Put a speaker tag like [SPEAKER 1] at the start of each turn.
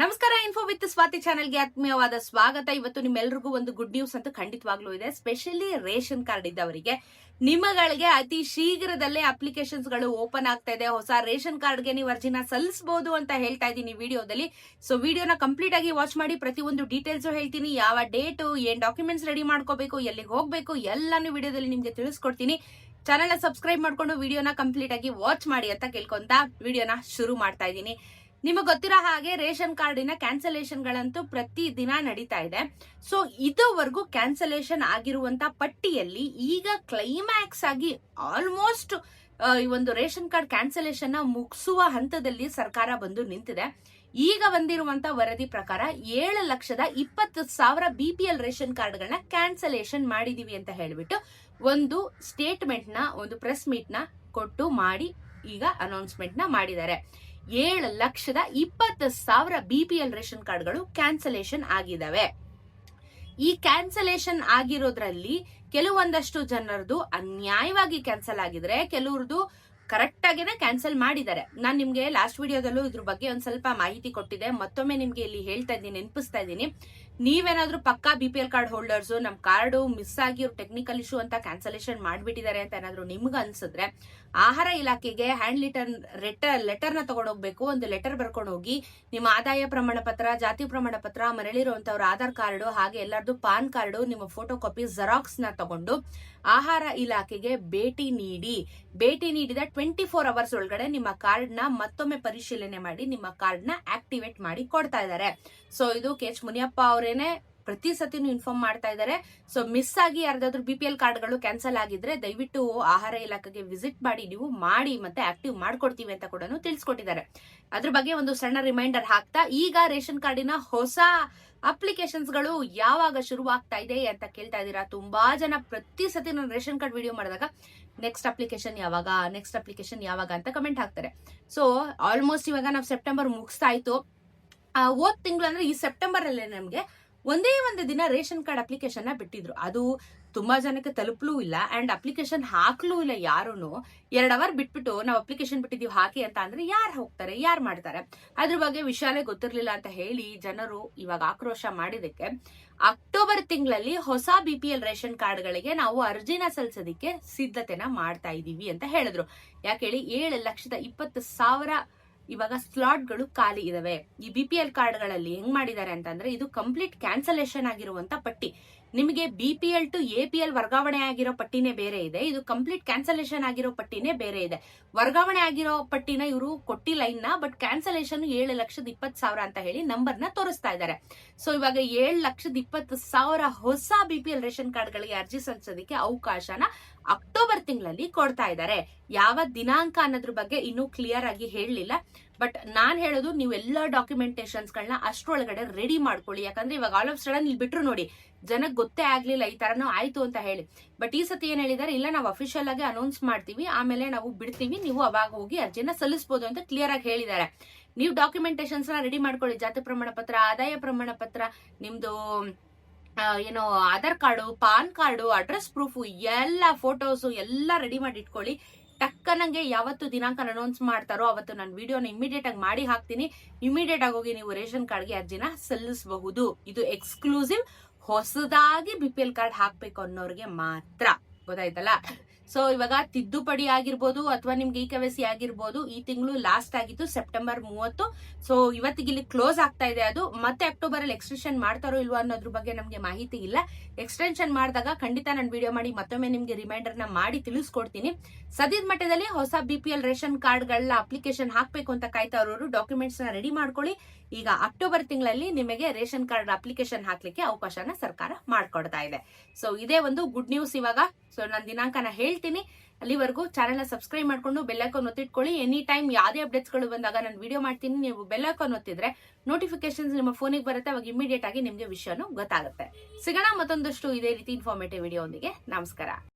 [SPEAKER 1] ನಮಸ್ಕಾರ info with Swati ಚಾನೆಲ್ಗೆ ಆತ್ಮೀಯವಾದ ಸ್ವಾಗತ. ಇವತ್ತು ನಿಮ್ಮೆಲ್ರಿಗೂ ಒಂದು ಗುಡ್ ನ್ಯೂಸ್ ಅಂತೂ ಖಂಡಿತವಾಗ್ಲೂ ಇದೆ. ಸ್ಪೆಷಲಿ ರೇಷನ್ ಕಾರ್ಡ್ ಇದ್ದವರಿಗೆ. ನಿಮ್ಮಗಳಿಗೆ ಅತಿ ಶೀಘ್ರದಲ್ಲೇ ಅಪ್ಲಿಕೇಶನ್ಸ್ಗಳು ಓಪನ್ ಆಗ್ತಾ ಇದೆ. ಹೊಸ ರೇಷನ್ ಕಾರ್ಡ್ಗೆ ನೀವು ಅರ್ಜಿನ ಸಲ್ಲಿಸಬಹುದು ಅಂತ ಹೇಳ್ತಾ ಇದ್ದೀನಿ ವಿಡಿಯೋದಲ್ಲಿ. ಸೊ ವಿಡಿಯೋನ ಕಂಪ್ಲೀಟ್ ಆಗಿ ವಾಚ್ ಮಾಡಿ. ಪ್ರತಿಯೊಂದು ಡೀಟೇಲ್ಸ್ ಹೇಳ್ತೀನಿ. ಯಾವ ಡೇಟು ಏನ್ ಡಾಕ್ಯುಮೆಂಟ್ಸ್ ರೆಡಿ ಮಾಡ್ಕೋಬೇಕು, ಎಲ್ಲಿಗೆ ಹೋಗಬೇಕು, ಎಲ್ಲಾನು ವಿಡಿಯೋದಲ್ಲಿ ನಿಮಗೆ ತಿಳಿಸ್ಕೊಡ್ತೀನಿ. ಚಾನೆಲ್ ಸಬ್ಸ್ಕ್ರೈಬ್ ಮಾಡ್ಕೊಂಡು ವಿಡಿಯೋನ ಕಂಪ್ಲೀಟ್ ಆಗಿ ವಾಚ್ ಮಾಡಿ ಅಂತ ಕೇಳ್ಕೊಂತ ವಿಡಿಯೋನ ಶುರು ಮಾಡ್ತಾ ಇದ್ದೀನಿ. ನಿಮಗೆ ಗೊತ್ತಿರೋ ಹಾಗೆ ರೇಷನ್ ಕಾರ್ಡಿನ ಕ್ಯಾನ್ಸಲೇಷನ್ಗಳಂತೂ ಪ್ರತಿ ದಿನ ನಡೀತಾ ಇದೆ. ಸೊ ಇದುವರೆಗೂ ಕ್ಯಾನ್ಸಲೇಷನ್ ಆಗಿರುವಂತ ಪಟ್ಟಿಯಲ್ಲಿ ಈಗ ಕ್ಲೈಮ್ಯಾಕ್ಸ್ ಆಗಿ ಆಲ್ಮೋಸ್ಟ್ ಈ ಒಂದು ರೇಷನ್ ಕಾರ್ಡ್ ಕ್ಯಾನ್ಸಲೇಷನ್ ಮುಗಿಸುವ ಹಂತದಲ್ಲಿ ಸರ್ಕಾರ ಬಂದು ನಿಂತಿದೆ. ಈಗ ಬಂದಿರುವಂತ ವರದಿ ಪ್ರಕಾರ ಏಳು ಲಕ್ಷದ ಇಪ್ಪತ್ತು ಸಾವಿರ ಬಿ ಪಿ ಎಲ್ ರೇಷನ್ ಕಾರ್ಡ್ಗಳನ್ನ ಕ್ಯಾನ್ಸಲೇಷನ್ ಮಾಡಿದೀವಿ ಅಂತ ಹೇಳಿಬಿಟ್ಟು ಒಂದು ಸ್ಟೇಟ್ಮೆಂಟ್ನ ಒಂದು ಪ್ರೆಸ್ ಮೀಟ್ನ ಕೊಟ್ಟು ಮಾಡಿ ಈಗ ಅನೌನ್ಸ್ಮೆಂಟ್ನ ಮಾಡಿದ್ದಾರೆ. ಏಳು ಲಕ್ಷದ ಇಪ್ಪತ್ತು ಸಾವಿರ ಬಿ ಪಿ ಎಲ್ ರೇಷನ್ ಕಾರ್ಡ್ಗಳು ಕ್ಯಾನ್ಸಲೇಷನ್ ಆಗಿದ್ದಾವೆ. ಈ ಕ್ಯಾನ್ಸಲೇಷನ್ ಆಗಿರೋದ್ರಲ್ಲಿ ಕೆಲವೊಂದಷ್ಟು ಜನರದು ಅನ್ಯಾಯವಾಗಿ ಕ್ಯಾನ್ಸಲ್ ಆಗಿದ್ರೆ ಕೆಲವ್ರದ್ದು ಕರೆಕ್ಟ್ ಆಗಿನೇ ಕ್ಯಾನ್ಸಲ್ ಮಾಡಿದ್ದಾರೆ. ನಾನು ನಿಮ್ಗೆ ಲಾಸ್ಟ್ ವಿಡಿಯೋದಲ್ಲೂ ಇದ್ರ ಬಗ್ಗೆ ಒಂದ್ ಸ್ವಲ್ಪ ಮಾಹಿತಿ ಕೊಟ್ಟಿದೆ ಮತ್ತೊಮ್ಮೆ ನಿಮ್ಗೆ ಇಲ್ಲಿ ಹೇಳ್ತಾ ಇದ್ದೀನಿ, ನೆನಪಿಸ್ತಾ ಇದ್ದೀನಿ. ನೀವೇನಾದ್ರೂ ಪಕ್ಕಾ B P L card holders ನಮ್ ಕಾರ್ಡ್ ಮಿಸ್ ಆಗಿ ಟೆಕ್ನಿಕಲ್ ಇಶ್ಯೂ ಅಂತ ಕ್ಯಾನ್ಸಲೇಷನ್ ಮಾಡಿಬಿಟ್ಟಿದ್ದಾರೆ ಅಂತ ಏನಾದ್ರು ನಿಮ್ಗೆ ಅನ್ಸಿದ್ರೆ ಆಹಾರ ಇಲಾಖೆಗೆ ಹ್ಯಾಂಡ್ ಲಿಟರ್ ಲೆಟರ್ ಲೆಟರ್ನ ತಗೊಂಡೋಗ್ಬೇಕು. ಒಂದು ಲೆಟರ್ ಬರ್ಕೊಂಡು ಹೋಗಿ ನಿಮ್ಮ ಆದಾಯ ಪ್ರಮಾಣ ಪತ್ರ, ಜಾತಿ ಪ್ರಮಾಣ ಪತ್ರ ಮರಳಿರುವಂತವ್ರ ಆಧಾರ್ ಕಾರ್ಡ್, ಹಾಗೆ ಎಲ್ಲರದು ಪಾನ್ ಕಾರ್ಡ್, ನಿಮ್ಮ ಫೋಟೋ ಕಾಪಿ ಜೆರಾಕ್ಸ್ನ ತಗೊಂಡು ಆಹಾರ ಇಲಾಖೆಗೆ ಭೇಟಿ ನೀಡಿ. ಭೇಟಿ ನೀಡಿದ ಟ್ವೆಂಟಿ ಫೋರ್ ಅವರ್ಸ್ ಒಳಗಡೆ ನಿಮ್ಮ ಕಾರ್ಡ್ನ ಮತ್ತೊಮ್ಮೆ ಪರಿಶೀಲನೆ ಮಾಡಿ, ನಿಮ್ಮ ಕಾರ್ಡ್ನ ಆಕ್ಟಿವೇಟ್ ಮಾಡಿ ಕೊಡ್ತಾ ಇದ್ದಾರೆ. ಸೊ ಇದು ಕೆ ಎಚ್ ಮುನಿಯಪ್ಪ ಅವರೇನೆ ಪ್ರತಿ ಸತಿನೂ ಇನ್ಫಾರ್ಮ್ ಮಾಡ್ತಾ ಇದ್ದಾರೆ. ಸೊ ಮಿಸ್ ಆಗಿ ಯಾರ್ದಾದ್ರು ಬಿ ಪಿ ಎಲ್ ಕಾರ್ಡ್ಗಳು ಕ್ಯಾನ್ಸಲ್ ಆಗಿದ್ರೆ ದಯವಿಟ್ಟು ಆಹಾರ ಇಲಾಖೆಗೆ ವಿಸಿಟ್ ಮಾಡಿ, ನೀವು ಮಾಡಿ ಮತ್ತೆ ಆಕ್ಟಿವ್ ಮಾಡ್ಕೊಡ್ತೀವಿ ಅಂತ ಕೂಡ ತಿಳಿಸ್ಕೊಟ್ಟಿದ್ದಾರೆ. ಅದ್ರ ಬಗ್ಗೆ ಒಂದು ಸಣ್ಣ ರಿಮೈಂಡರ್ ಹಾಕ್ತಾ, ಈಗ ರೇಷನ್ ಕಾರ್ಡಿನ ಹೊಸ ಅಪ್ಲಿಕೇಶನ್ಸ್ಗಳು ಯಾವಾಗ ಶುರುವಾಗ್ತಾ ಇದೆ ಅಂತ ಕೇಳ್ತಾ ಇದ್ದೀರಾ? ತುಂಬಾ ಜನ ಪ್ರತಿ ಸತಿ ನಾನು ರೇಷನ್ ಕಾರ್ಡ್ ವಿಡಿಯೋ ಮಾಡಿದಾಗ ನೆಕ್ಸ್ಟ್ ಅಪ್ಲಿಕೇಶನ್ ಯಾವಾಗ ನೆಕ್ಸ್ಟ್ ಅಪ್ಲಿಕೇಶನ್ ಯಾವಾಗ ಅಂತ ಕಮೆಂಟ್ ಹಾಕ್ತಾರೆ. ಸೊ ಆಲ್ಮೋಸ್ಟ್ ಇವಾಗ ನಾವು ಸೆಪ್ಟೆಂಬರ್ ಮುಗಿಸ್ತಾ ಇತ್ತು. ಹೋದ್ ತಿಂಗಳು ಅಂದ್ರೆ ಈ ಸೆಪ್ಟೆಂಬರ್ ಅಲ್ಲೇ ನಮ್ಗೆ ಒಂದೇ ಒಂದು ದಿನ ರೇಷನ್ ಕಾರ್ಡ್ ಅಪ್ಲಿಕೇಶನ್ನ ಬಿಟ್ಟಿದ್ರು. ಅದು ತುಂಬಾ ಜನಕ್ಕೆ ತಲುಪಲೂ ಇಲ್ಲ. ಅಂಡ್ ಅಪ್ಲಿಕೇಶನ್ ಹಾಕ್ಲೂ ಇಲ್ಲ ಯಾರು ಎರಡು ಅವರ್ ಬಿಟ್ಬಿಟ್ಟು ನಾವು ಅಪ್ಲಿಕೇಶನ್ ಬಿಟ್ಟಿದೀವಿ ಹಾಕಿ ಅಂತ ಅಂದ್ರೆ ಯಾರು ಹೋಗ್ತಾರೆ, ಯಾರು ಮಾಡ್ತಾರೆ? ಅದ್ರ ಬಗ್ಗೆ ವಿಷಯನೇ ಗೊತ್ತಿರ್ಲಿಲ್ಲ ಅಂತ ಹೇಳಿ ಜನರು ಇವಾಗ ಆಕ್ರೋಶ ಮಾಡಿದಕ್ಕೆ ಅಕ್ಟೋಬರ್ ತಿಂಗಳಲ್ಲಿ ಹೊಸ ಬಿ ಪಿ ಎಲ್ ರೇಷನ್ ಕಾರ್ಡ್ಗಳಿಗೆ ನಾವು ಅರ್ಜಿನ ಸಲ್ಲಿಸೋದಕ್ಕೆ ಸಿದ್ಧತೆನ ಮಾಡ್ತಾ ಇದೀವಿ ಅಂತ ಹೇಳಿದ್ರು. ಯಾಕೆ ಹೇಳಿ ಏಳು ಲಕ್ಷದ ಇಪ್ಪತ್ತು ಸಾವಿರ ಇವಾಗ ಸ್ಲಾಟ್ಗಳು ಖಾಲಿ ಇದಾವೆ. ಈ ಬಿ ಪಿ ಎಲ್ ಕಾರ್ಡ್ಗಳಲ್ಲಿ ಹೆಂಗ್ ಮಾಡಿದ್ದಾರೆ ಅಂತಂದ್ರೆ ಇದು ಕಂಪ್ಲೀಟ್ ಕ್ಯಾನ್ಸಲೇಷನ್ ಆಗಿರುವಂತ ಪಟ್ಟಿ. ನಿಮಗೆ B P L to A P L ವರ್ಗಾವಣೆ ಆಗಿರೋ ಪಟ್ಟಿನೇ ಬೇರೆ ಇದೆ. ಇದು ಕಂಪ್ಲೀಟ್ ಕ್ಯಾನ್ಸಲೇಷನ್ ಆಗಿರೋ ಪಟ್ಟಿನೇ ಬೇರೆ ಇದೆ. ವರ್ಗಾವಣೆ ಆಗಿರೋ ಪಟ್ಟಿನ ಇವರು ಕೊಟ್ಟಿಲ್ಲ ಇನ್ನ ಬಟ್ ಕ್ಯಾನ್ಸಲೇಷನ್ ಏಳು ಲಕ್ಷದ ಇಪ್ಪತ್ತು ಸಾವಿರ ಅಂತ ಹೇಳಿ ನಂಬರ್ನ ತೋರಿಸ್ತಾ ಇದ್ದಾರೆ. ಸೊ ಇವಾಗ ಏಳು ಲಕ್ಷದ ಇಪ್ಪತ್ತು ಸಾವಿರ ಹೊಸ ಬಿ ಪಿ ಎಲ್ ರೇಷನ್ ಕಾರ್ಡ್ಗಳಿಗೆ ಅರ್ಜಿ ಸಲ್ಲಿಸೋದಕ್ಕೆ ಅವಕಾಶನ ಅಕ್ಟೋಬರ್ ತಿಂಗಳಲ್ಲಿ ಕೊಡ್ತಾ ಇದ್ದಾರೆ. ಯಾವ ದಿನಾಂಕ ಅನ್ನೋದ್ರ ಬಗ್ಗೆ ಇನ್ನೂ ಕ್ಲಿಯರ್ ಆಗಿ ಹೇಳಲಿಲ್ಲ. ಬಟ್ ನಾನು ಹೇಳೋದು ನೀವು ಎಲ್ಲ ಡಾಕ್ಯುಮೆಂಟೇಶನ್ಸ್ ಗಳನ್ನ ಅಷ್ಟ್ರೊಳಗಡೆ ರೆಡಿ ಮಾಡ್ಕೊಳ್ಳಿ. ಯಾಕಂದ್ರೆ ಇವಾಗ ಆಲ್ ಆಫ್ ಸಡನ್ ಇಲ್ಲಿ ಬಿಟ್ರು ನೋಡಿ ಜನಕ್ಕೆ ಗೊತ್ತೇ ಆಗ್ಲಿಲ್ಲ ಈ ತರನೂ ಆಯ್ತು ಅಂತ ಹೇಳಿ. ಬಟ್ ಈ ಸತಿ ಏನ್ ಹೇಳಿದಾರೆ, ಇಲ್ಲ ನಾವು ಅಫಿಷಿಯಲ್ ಆಗಿ ಅನೌನ್ಸ್ ಮಾಡ್ತೀವಿ, ಆಮೇಲೆ ನಾವು ಬಿಡ್ತೀವಿ, ನೀವು ಅವಾಗ ಹೋಗಿ ಅರ್ಜಿನ ಸಲ್ಲಿಸಬಹುದು ಅಂತ ಕ್ಲಿಯರ್ ಆಗಿ ಹೇಳಿದ್ದಾರೆ ನೀವು ಡಾಕ್ಯುಮೆಂಟೇಶನ್ಸ್ನ ರೆಡಿ ಮಾಡ್ಕೊಳ್ಳಿ. ಜಾತಿ ಪ್ರಮಾಣ ಪತ್ರ, ಆದಾಯ ಪ್ರಮಾಣ ಪತ್ರ, ನಿಮ್ದು ಏನೋ Aadhaar card, PAN card address proof ಎಲ್ಲ ಫೋಟೋಸು ಎಲ್ಲ ರೆಡಿ ಮಾಡಿ ಇಟ್ಕೊಳ್ಳಿ. ಟಕ್ಕನಂಗೆ ಯಾವತ್ತು ದಿನಾಂಕ ಅನೌನ್ಸ್ ಮಾಡ್ತಾರೋ ಅವತ್ತು ನಾನು ವಿಡಿಯೋನ ಇಮಿಡಿಯೇಟ್ ಆಗಿ ಮಾಡಿ ಹಾಕ್ತೀನಿ. ಇಮಿಡಿಯೇಟ್ ಆಗಿ ಹೋಗಿ ನೀವು ರೇಷನ್ ಕಾರ್ಡ್ಗೆ ಅರ್ಜಿನ ಸಲ್ಲಿಸಬಹುದು. ಇದು ಎಕ್ಸ್ಕ್ಲೂಸಿವ್ ಹೊಸದಾಗಿ ಬಿ ಪಿ ಎಲ್ ಕಾರ್ಡ್ ಹಾಕ್ಬೇಕು ಅನ್ನೋರಿಗೆ ಮಾತ್ರ. ಗೊತ್ತಾಯ್ತಲ್ಲ? ಸೊ ಇವಾಗ ತಿದ್ದುಪಡಿ ಆಗಿರ್ಬೋದು ಅಥವಾ ನಿಮ್ಗೆ ಈ ಸಿ ಆಗಿರ್ಬೋದು, ಈ ತಿಂಗಳು ಲಾಸ್ಟ್ ಆಗಿತ್ತು ಸೆಪ್ಟೆಂಬರ್ ಮೂವತ್ತು. ಸೊ ಇವತ್ತಿಗೆ ಇಲ್ಲಿ ಕ್ಲೋಸ್ ಆಗ್ತಾ ಇದೆ ಅದು. ಮತ್ತೆ ಅಕ್ಟೋಬರ್ ಅಲ್ಲಿ ಎಕ್ಸ್ಟೆನ್ಷನ್ ಮಾಡ್ತಾರೋ ಇಲ್ವೋ ಅನ್ನೋದ್ರ ಬಗ್ಗೆ ನಮಗೆ ಮಾಹಿತಿ ಇಲ್ಲ. ಎಕ್ಸ್ಟೆನ್ಷನ್ ಮಾಡಿದಾಗ ಖಂಡಿತ ನಾನು ವಿಡಿಯೋ ಮಾಡಿ, ಮತ್ತೊಮ್ಮೆ ನಿಮ್ಗೆ ರಿಮೈಂಡರ್ನ ಮಾಡಿ ತಿಳಿಸ್ಕೊಡ್ತೀನಿ. ಸದ್ಯದ ಮಟ್ಟದಲ್ಲಿ ಹೊಸ B P L ration card application ಹಾಕ್ಬೇಕು ಅಂತ ಕಾಯ್ತಾ ಇರೋರು ಡಾಕ್ಯುಮೆಂಟ್ಸ್ನ ರೆಡಿ ಮಾಡ್ಕೊಳ್ಳಿ. ಈಗ ಅಕ್ಟೋಬರ್ ತಿಂಗಳಲ್ಲಿ ನಿಮಗೆ ರೇಷನ್ ಕಾರ್ಡ್ ಅಪ್ಲಿಕೇಶನ್ ಹಾಕ್ಲಿಕ್ಕೆ ಅವಕಾಶನ ಸರ್ಕಾರ ಮಾಡ್ಕೊಡ್ತಾ ಇದೆ. ಸೊ ಇದೇ ಒಂದು ಗುಡ್ ನ್ಯೂಸ್ ಇವಾಗ. ಸೊ ನಾನು ದಿನಾಂಕನ ಹೇಳ್ತೀನಿ. ಅಲ್ಲಿವರೆಗೂ ಚಾನೆಲ್ ಸಬ್ಸ್ಕ್ರೈಬ್ ಮಾಡ್ಕೊಂಡು ಬೆಲ್ಲೈಕಾನ್ ಒತ್ತಿಟ್ಕೊಳ್ಳಿ. ಎನಿ ಟೈಮ್ ಯಾವುದೇ ಅಪ್ಡೇಟ್ಸ್ಗಳು ಬಂದಾಗ ನಾನು ವಿಡಿಯೋ ಮಾಡ್ತೀನಿ. ನೀವು ಬೆಲ್ಲೈಕಾನ್ ಒತ್ತಿದ್ರೆ ನೋಟಿಫಿಕೇಶನ್ಸ್ ನಿಮ್ಮ ಫೋನಿಗೆ ಬರುತ್ತೆ. ಅವಾಗ ಇಮಿಡಿಯೇಟ್ ಆಗಿ ನಿಮಗೆ ವಿಷಯನೂ ಗೊತ್ತಾಗುತ್ತೆ. ಸಿಗೋಣ ಮತ್ತೊಂದಷ್ಟು ಇದೇ ರೀತಿ ಇನ್ಫಾರ್ಮೇಟಿವ್ ವಿಡಿಯೋ ನಮಸ್ಕಾರ.